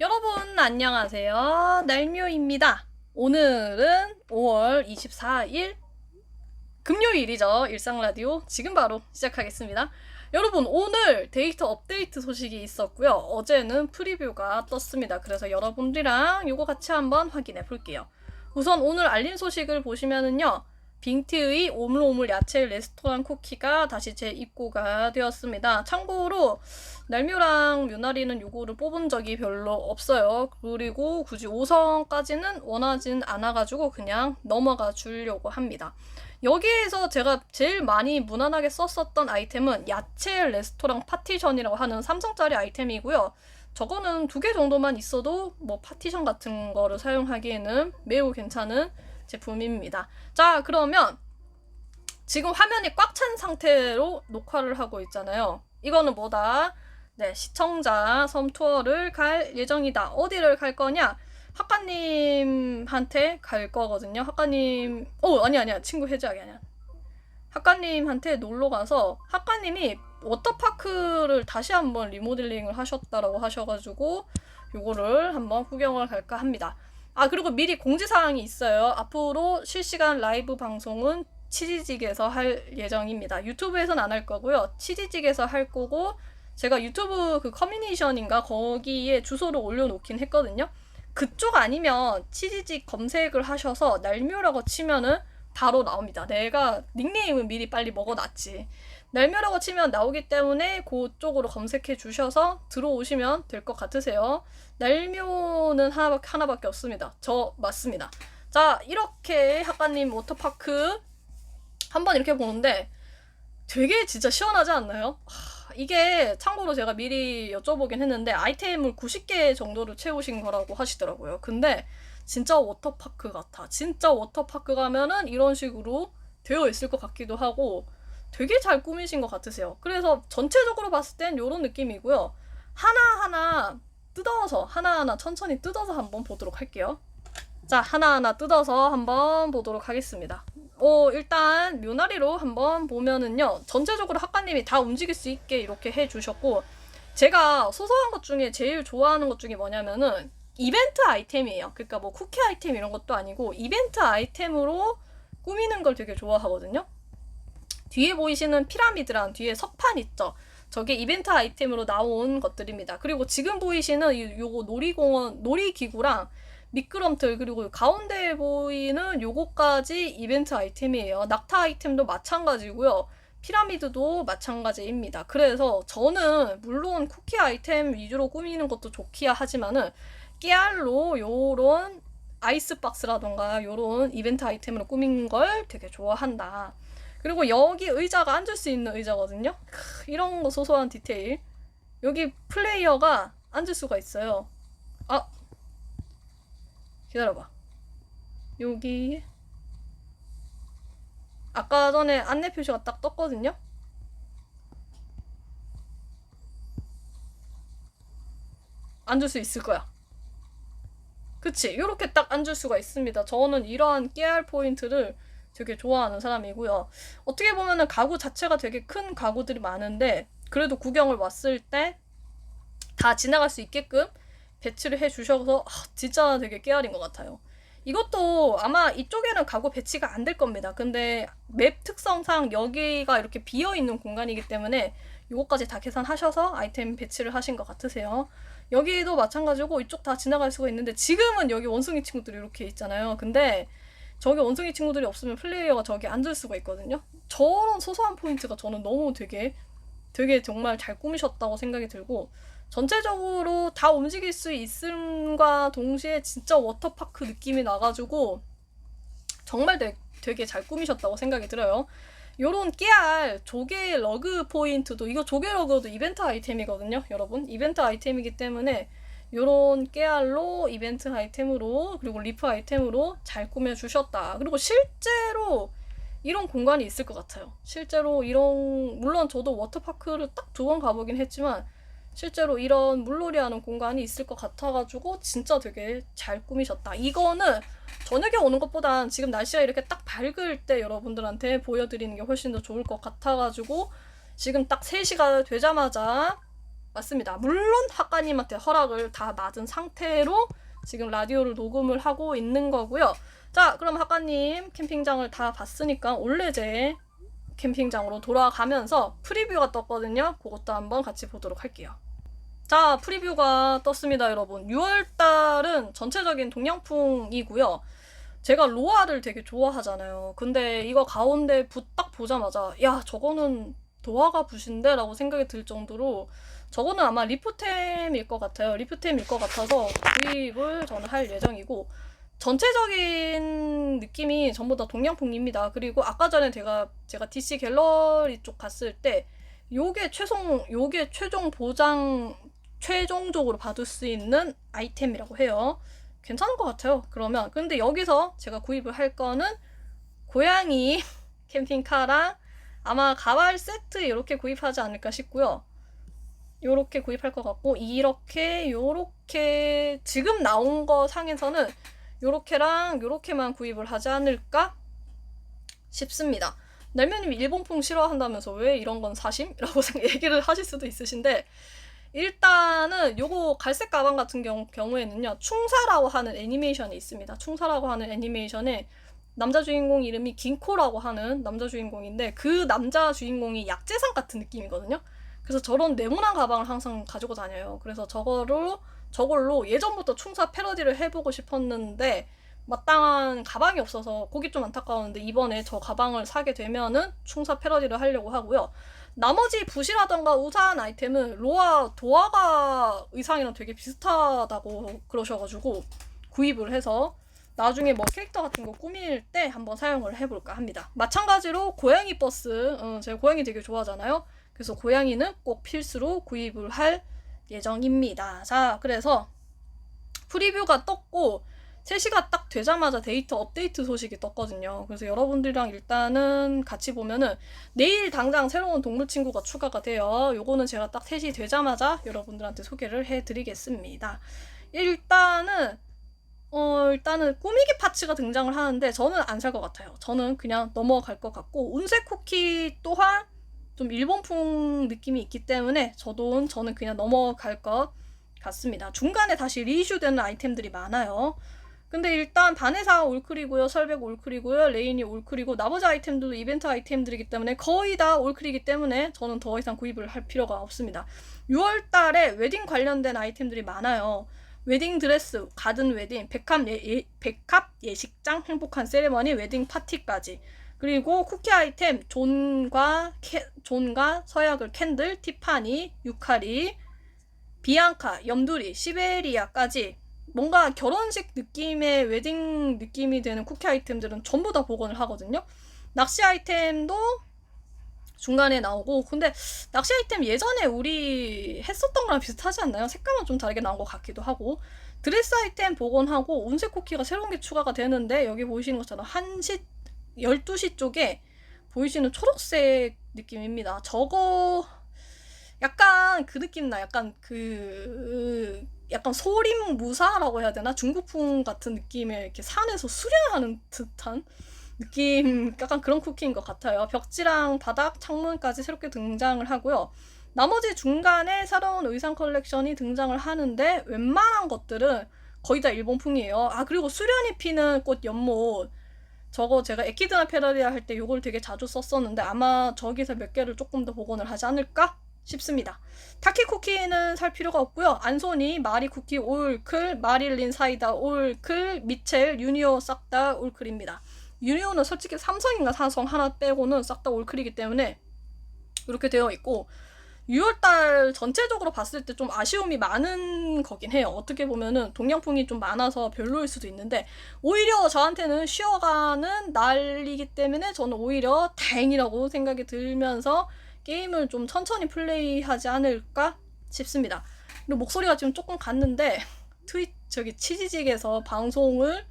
여러분 안녕하세요. 날묘입니다. 오늘은 5월 24일 금요일이죠. 일상 라디오 지금 바로 시작하겠습니다. 여러분 오늘 데이터 업데이트 소식이 있었고요. 어제는 프리뷰가 떴습니다. 그래서 여러분들이랑 이거 같이 한번 확인해 볼게요. 우선 오늘 알림 소식을 보시면은요. 빙티의 오물오물 야채 레스토랑 쿠키가 다시 재입고가 되었습니다. 참고로 날묘랑 묘나리는 요거를 뽑은 적이 별로 없어요. 그리고 굳이 5성까지는 원하진 않아가지고 그냥 넘어가 주려고 합니다. 여기에서 제가 제일 많이 무난하게 썼었던 아이템은 야채 레스토랑 파티션이라고 하는 3성짜리 아이템이고요. 저거는 두 개 정도만 있어도 뭐 파티션 같은 거를 사용하기에는 매우 괜찮은 제품입니다. 자, 그러면 지금 화면이 꽉 찬 상태로 녹화를 하고 있잖아요. 이거는 뭐다? 네, 시청자 섬 투어를 갈 예정이다. 어디를 갈 거냐? 학과님한테 갈 거거든요. 학과님, 어, 아니, 아니야. 친구 해제하기 아니야. 학과님한테 놀러 가서 학과님이 워터파크를 다시 한번 리모델링을 하셨다라고 하셔가지고 요거를 한번 구경을 갈까 합니다. 아 그리고 미리 공지사항이 있어요. 앞으로 실시간 라이브 방송은 치지직에서 할 예정입니다. 유튜브에서는 안 할 거고요. 치지직에서 할 거고 제가 유튜브 그 커뮤니션인가 거기에 주소를 올려놓긴 했거든요. 그쪽 아니면 치지직 검색을 하셔서 날묘라고 치면은 바로 나옵니다. 내가 닉네임은 미리 빨리 먹어놨지. 날묘라고 치면 나오기 때문에 그쪽으로 검색해 주셔서 들어오시면 될 것 같으세요. 날묘는 하나밖에, 하나밖에 없습니다. 저 맞습니다. 자, 이렇게 학과님 워터파크 한번 이렇게 보는데 되게 진짜 시원하지 않나요? 하, 이게 참고로 제가 미리 여쭤보긴 했는데 아이템을 90개 정도를 채우신 거라고 하시더라고요. 근데 진짜 워터파크 같아. 진짜 워터파크 가면은 이런 식으로 되어 있을 것 같기도 하고 되게 잘 꾸미신 것 같으세요. 그래서 전체적으로 봤을 땐 이런 느낌이고요. 하나하나 뜯어서 하나하나 천천히 뜯어서 한번 보도록 할게요. 자, 하나하나 뜯어서 한번 보도록 하겠습니다. 어, 일단 묘나리로 한번 보면은요. 전체적으로 학과님이 다 움직일 수 있게 이렇게 해주셨고 제가 소소한 것 중에 제일 좋아하는 것 중에 뭐냐면은 이벤트 아이템이에요. 그러니까 뭐 쿠키 아이템 이런 것도 아니고 이벤트 아이템으로 꾸미는 걸 되게 좋아하거든요. 뒤에 보이시는 피라미드랑 뒤에 석판 있죠. 저게 이벤트 아이템으로 나온 것들입니다. 그리고 지금 보이시는 이, 요거 놀이공원, 놀이기구랑 미끄럼틀 그리고 가운데 보이는 요거까지 이벤트 아이템이에요. 낙타 아이템도 마찬가지고요. 피라미드도 마찬가지입니다. 그래서 저는 물론 쿠키 아이템 위주로 꾸미는 것도 좋기야 하지만은 깨알로 요런 아이스박스라던가 요런 이벤트 아이템으로 꾸민 걸 되게 좋아한다. 그리고 여기 의자가 앉을 수 있는 의자거든요. 크, 이런 거 소소한 디테일. 여기 플레이어가 앉을 수가 있어요. 아, 기다려봐. 여기 아까 전에 안내 표시가 딱 떴거든요. 앉을 수 있을 거야. 그치? 이렇게 딱 앉을 수가 있습니다. 저는 이러한 깨알 포인트를 되게 좋아하는 사람이고요. 어떻게 보면은 가구 자체가 되게 큰 가구들이 많은데 그래도 구경을 왔을 때 다 지나갈 수 있게끔 배치를 해 주셔서 아, 진짜 되게 깨알인 것 같아요. 이것도 아마 이쪽에는 가구 배치가 안 될 겁니다. 근데 맵 특성상 여기가 이렇게 비어 있는 공간이기 때문에 이것까지 다 계산하셔서 아이템 배치를 하신 것 같으세요. 여기도 마찬가지고 이쪽 다 지나갈 수가 있는데 지금은 여기 원숭이 친구들이 이렇게 있잖아요. 근데 저기 원숭이 친구들이 없으면 플레이어가 저기 앉을 수가 있거든요. 저런 소소한 포인트가 저는 너무 되게 되게 정말 잘 꾸미셨다고 생각이 들고 전체적으로 다 움직일 수 있음과 동시에 진짜 워터파크 느낌이 나가지고 정말 되, 되게 잘 꾸미셨다고 생각이 들어요. 요런 깨알 조개 러그 포인트도 이거 조개 러그도 이벤트 아이템이거든요, 여러분. 이벤트 아이템이기 때문에 요런 깨알로 이벤트 아이템으로 그리고 리프 아이템으로 잘 꾸며 주셨다. 그리고 실제로 이런 공간이 있을 것 같아요. 실제로 이런 물론 저도 워터파크를 딱 두 번 가보긴 했지만 실제로 이런 물놀이 하는 공간이 있을 것 같아가지고 진짜 되게 잘 꾸미셨다. 이거는 저녁에 오는 것보단 지금 날씨가 이렇게 딱 밝을 때 여러분들한테 보여드리는 게 훨씬 더 좋을 것 같아가지고 지금 딱 3시가 되자마자 맞습니다. 물론 학과님한테 허락을 다 맞은 상태로 지금 라디오를 녹음을 하고 있는 거고요. 자, 그럼 학과님 캠핑장을 다 봤으니까 올레제 캠핑장으로 돌아가면서 프리뷰가 떴거든요. 그것도 한번 같이 보도록 할게요. 자, 프리뷰가 떴습니다, 여러분. 6월달은 전체적인 동양풍이고요. 제가 로아를 되게 좋아하잖아요. 근데 이거 가운데 붓 딱 보자마자 야, 저거는 도화가 붓인데? 라고 생각이 들 정도로 저거는 아마 리프템일 것 같아요. 리프템일 것 같아서 구입을 저는 할 예정이고 전체적인 느낌이 전부 다 동양풍입니다. 그리고 아까 전에 제가 제가 DC 갤러리 쪽 갔을 때 요게 최종 요게 최종 보장 최종적으로 받을 수 있는 아이템이라고 해요. 괜찮은 것 같아요. 그러면 근데 여기서 제가 구입을 할 거는 고양이 캠핑카랑 아마 가발 세트 이렇게 구입하지 않을까 싶고요. 요렇게 구입할 것 같고 이렇게 요렇게 지금 나온 거 상에서는 요렇게랑 요렇게만 구입을 하지 않을까 싶습니다. 날면님이 일본풍 싫어한다면서 왜 이런 건 사심? 라고 얘기를 하실 수도 있으신데 일단은 요거 갈색 가방 같은 경우, 경우에는요 충사라고 하는 애니메이션이 있습니다. 충사라고 하는 애니메이션에 남자 주인공 이름이 긴코라고 하는 남자 주인공인데 그 남자 주인공이 약재상 같은 느낌이거든요. 그래서 저런 네모난 가방을 항상 가지고 다녀요. 그래서 저거로 저걸로 예전부터 충사 패러디를 해보고 싶었는데 마땅한 가방이 없어서 그게 좀 안타까웠는데 이번에 저 가방을 사게 되면은 충사 패러디를 하려고 하고요. 나머지 붓이라던가 우산 아이템은 로아 도화가 의상이랑 되게 비슷하다고 그러셔가지고 구입을 해서 나중에 뭐 캐릭터 같은 거 꾸밀 때 한번 사용을 해볼까 합니다. 마찬가지로 고양이 버스, 어, 제가 고양이 되게 좋아하잖아요. 그래서 고양이는 꼭 필수로 구입을 할 예정입니다. 자, 그래서 프리뷰가 떴고 3시가 딱 되자마자 데이터 업데이트 소식이 떴거든요. 그래서 여러분들이랑 일단은 같이 보면은 내일 당장 새로운 동물 친구가 추가가 돼요. 요거는 제가 딱 3시 되자마자 여러분들한테 소개를 해드리겠습니다. 일단은 어, 일단은 꾸미기 파츠가 등장을 하는데 저는 안 살 것 같아요. 저는 그냥 넘어갈 것 같고 운세 쿠키 또한 좀 일본풍 느낌이 있기 때문에 저도 저는 그냥 넘어갈 것 같습니다. 중간에 다시 리이슈되는 아이템들이 많아요. 근데 일단 바네사 올클이고요, 설백 올클이고요, 레인이 올클이고 나머지 아이템들도 이벤트 아이템들이기 때문에 거의 다 올클이기 때문에 저는 더 이상 구입을 할 필요가 없습니다. 6월달에 웨딩 관련된 아이템들이 많아요. 웨딩 드레스, 가든 웨딩, 백합, 예, 예, 백합 예식장, 행복한 세레머니, 웨딩 파티까지. 그리고 쿠키 아이템 존과 캐, 존과 서약을 캔들, 티파니, 유카리, 비앙카, 염두리, 시베리아까지 뭔가 결혼식 느낌의 웨딩 느낌이 되는 쿠키 아이템들은 전부 다 복원을 하거든요. 낚시 아이템도 중간에 나오고 근데 낚시 아이템 예전에 우리 했었던 거랑 비슷하지 않나요? 색감은 좀 다르게 나온 것 같기도 하고 드레스 아이템 복원하고 운색 쿠키가 새로운 게 추가가 되는데 여기 보이시는 것처럼 1시 12시 쪽에 보이시는 초록색 느낌입니다. 저거 약간 그 느낌 나 약간 그 약간 소림 무사라고 해야 되나 중국풍 같은 느낌의 이렇게 산에서 수련하는 듯한 느낌 약간 그런 쿠키인 것 같아요. 벽지랑 바닥 창문까지 새롭게 등장을 하고요. 나머지 중간에 새로운 의상 컬렉션이 등장을 하는데 웬만한 것들은 거의 다 일본풍이에요. 아 그리고 수련이 피는 꽃 연못 저거 제가 에키드나 페라리아 할 때 요걸 되게 자주 썼었는데 아마 저기서 몇 개를 조금 더 복원을 하지 않을까 싶습니다. 타키 쿠키는 살 필요가 없고요. 안소니, 마리 쿠키, 올클, 마릴린 사이다, 올클, 미첼, 유니오 싹 다 올클입니다. 유니오는 솔직히 삼성인가 삼성 하나 빼고는 싹 다 올클이기 때문에 이렇게 되어 있고 6월달 전체적으로 봤을 때 좀 아쉬움이 많은 거긴 해요. 어떻게 보면은 동양풍이 좀 많아서 별로일 수도 있는데 오히려 저한테는 쉬어가는 날이기 때문에 저는 오히려 다행이라고 생각이 들면서 게임을 좀 천천히 플레이하지 않을까 싶습니다. 그리고 목소리가 지금 조금 갔는데 트윗 저기 치지직에서 방송을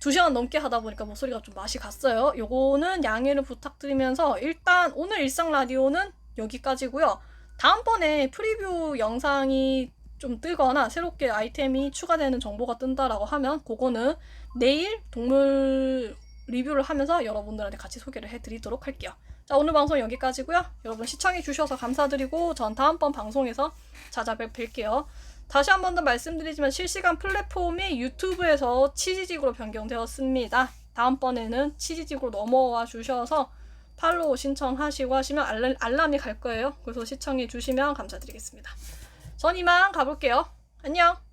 2시간 넘게 하다 보니까 목소리가 좀 맛이 갔어요. 요거는 양해를 부탁드리면서 일단 오늘 일상 라디오는 여기까지고요. 다음번에 프리뷰 영상이 좀 뜨거나 새롭게 아이템이 추가되는 정보가 뜬다라고 하면 그거는 내일 동물 리뷰를 하면서 여러분들한테 같이 소개를 해드리도록 할게요. 자 오늘 방송 여기까지고요. 여러분 시청해 주셔서 감사드리고 전 다음번 방송에서 찾아뵐게요. 다시 한 번 더 말씀드리지만 실시간 플랫폼이 유튜브에서 치지직으로 변경되었습니다. 다음번에는 치지직으로 넘어와 주셔서 팔로우 신청하시고 하시면 알람, 알람이 갈 거예요. 그래서 시청해 주시면 감사드리겠습니다. 전 이만 가볼게요. 안녕!